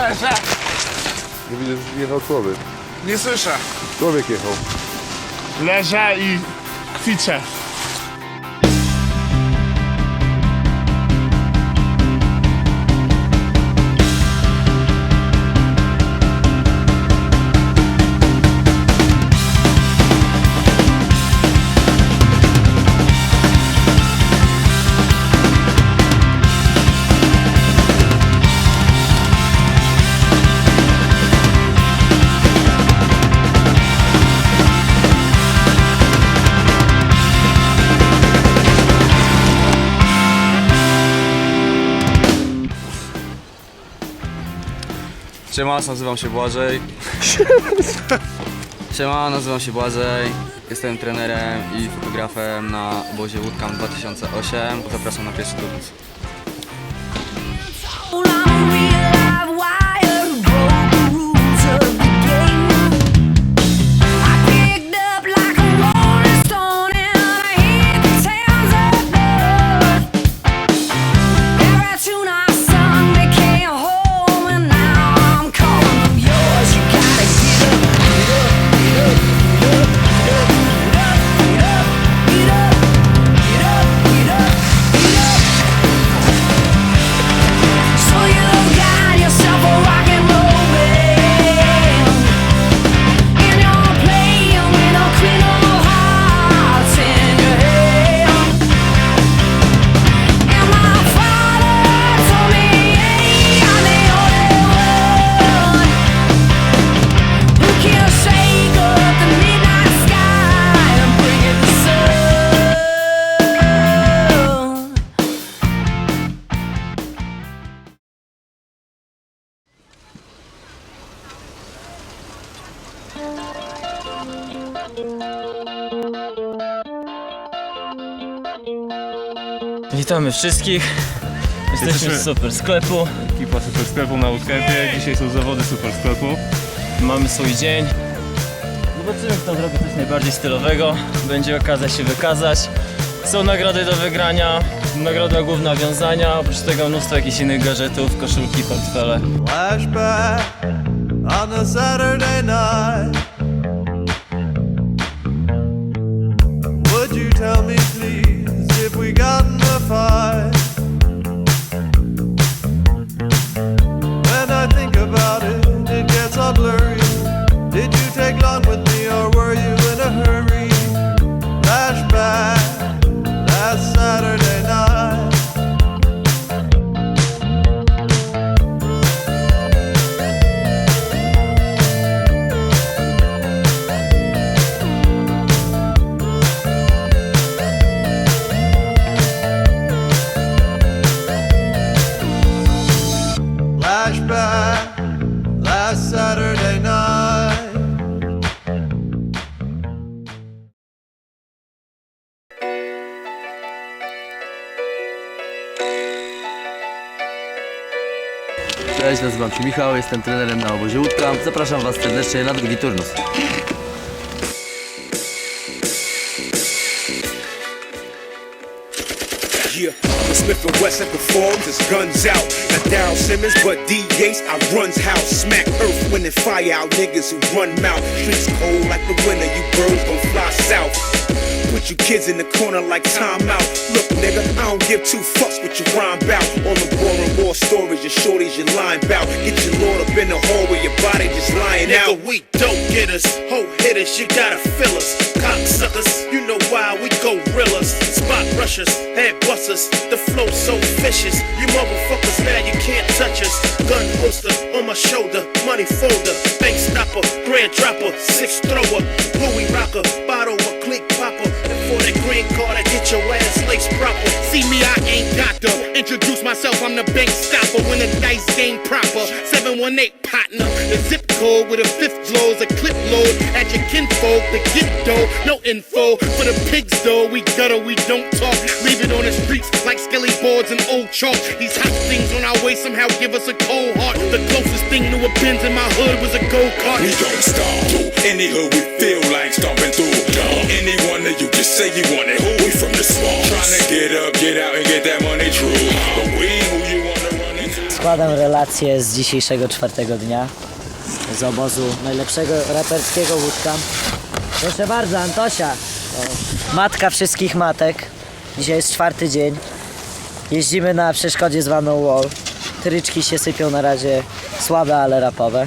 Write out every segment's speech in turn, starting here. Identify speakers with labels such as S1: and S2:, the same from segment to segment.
S1: Leżę!
S2: Nie widzę, że jechał człowiek.
S1: Nie słyszę.
S2: Człowiek jechał.
S1: Leżę i kwiczę.
S3: Siema, nazywam się Błażej. Siema, nazywam się Błażej. Jestem trenerem i fotografem na obozie Woodcamp 2008. Zapraszam na pierwszy turnus.
S4: Witamy wszystkich. Jesteśmy z super sklepu.
S5: Ekipa Super Sklepu na Bootcampie. Dzisiaj są zawody Super Sklepu.
S4: Mamy swój dzień. Zobaczymy, kto zrobi coś najbardziej stylowego. Będzie okazja się wykazać. Są nagrody do wygrania, nagroda główna wiązania, oprócz tego mnóstwo jakichś innych gadżetów, koszulki, portfele.
S6: Flashback
S7: Cześć, nazywam się Michał, jestem trenerem na obozie Łódka. Zapraszam Was serdecznie na drugi turnus.
S8: Smith and Wesson his guns out. Not Simmons, but D Yates, I runs house. Smack earth, fire out niggas who run mouth. Streets cold like the winter, you birds gon' fly south. Put you kids in the corner like timeout. Look, nigga, I don't give two fucks what you rhyme bout. All the boring war stories, your shorties you lying bout. Get your lord up in the hall where your body just lying out. we don't get us. Ho hitters, you gotta fill us. Cocksuckers, you know why we go gorillas. Spot rushers, head busters. The flow so vicious. You motherfuckers, now you can't touch us. Gun holster on my shoulder, money folder. Bank stopper, grand dropper, six thrower. Louis rocker, me, I ain't got to introduce myself. I'm the bank stopper when the dice game proper. 718 partner, the zip code with a fifth floor is a clip load at your kinfolk. The get dough, no info for the pigs though. We gutter, we don't talk. Leave it on the streets like skelly boards and old chalk. These hot things on our way somehow give us a cold heart. The closest thing to a Benz in my hood was a go kart.
S9: We don't stop any hood we feel like stomping through. Any one of you just say you want it. Who we from the small? Trying to get składam relacje z dzisiejszego czwartego dnia z obozu najlepszego raperskiego łódka. Proszę bardzo, Antosia. Matka wszystkich matek. Dzisiaj jest czwarty dzień. Jeździmy na przeszkodzie zwaną Wall. Tryczki się sypią na razie słabe, ale rapowe.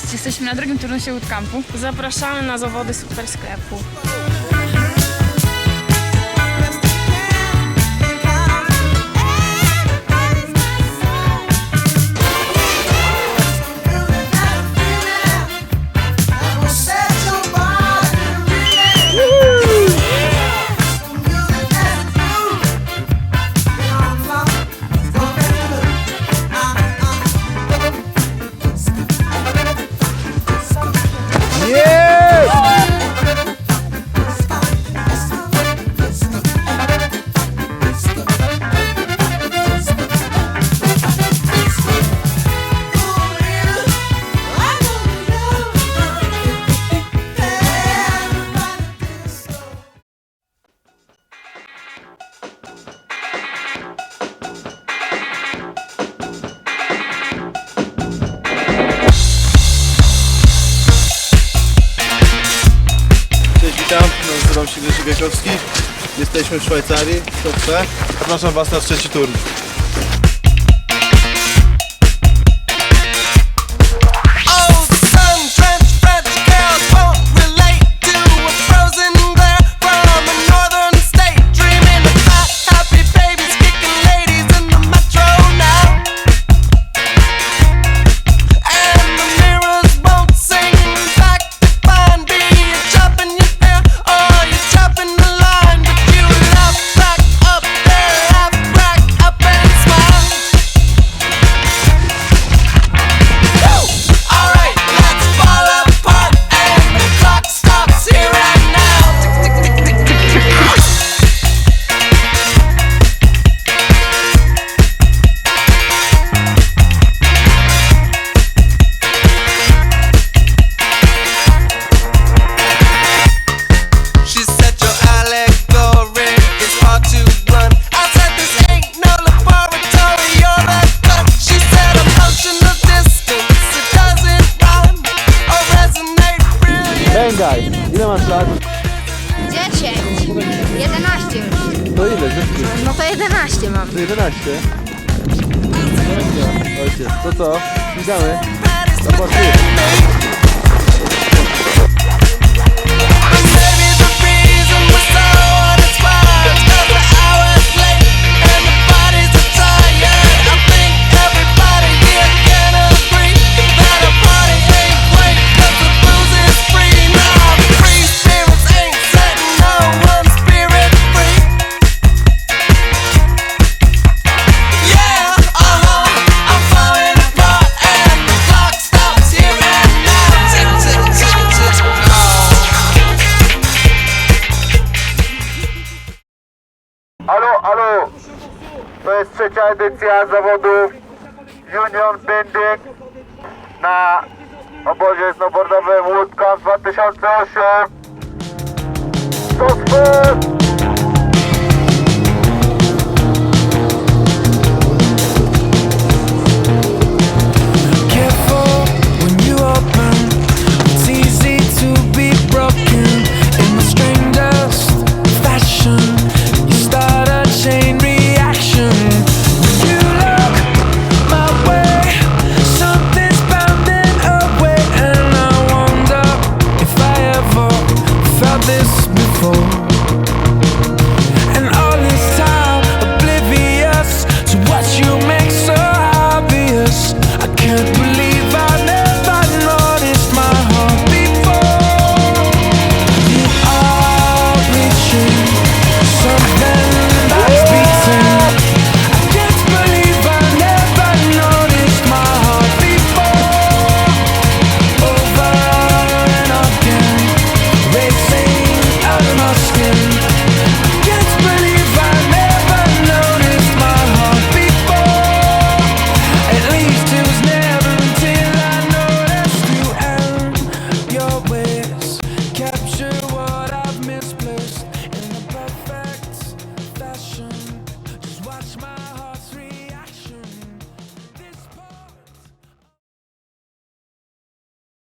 S10: Cześć, jesteśmy na drugim turnusie Bootcampu. Zapraszamy na zawody super sklepu.
S11: Nazywam się Jakowski. Jesteśmy w Szwajcarii, w Topce. Zapraszam Was na trzeci turniej.
S12: No
S2: to
S10: 11 mam.
S2: To 11. Ojciec, to co? Śmigamy?
S12: Maybe
S11: jest trzecia edycja zawodów Union Bending na obozie snowboardowym Łódka 2008. To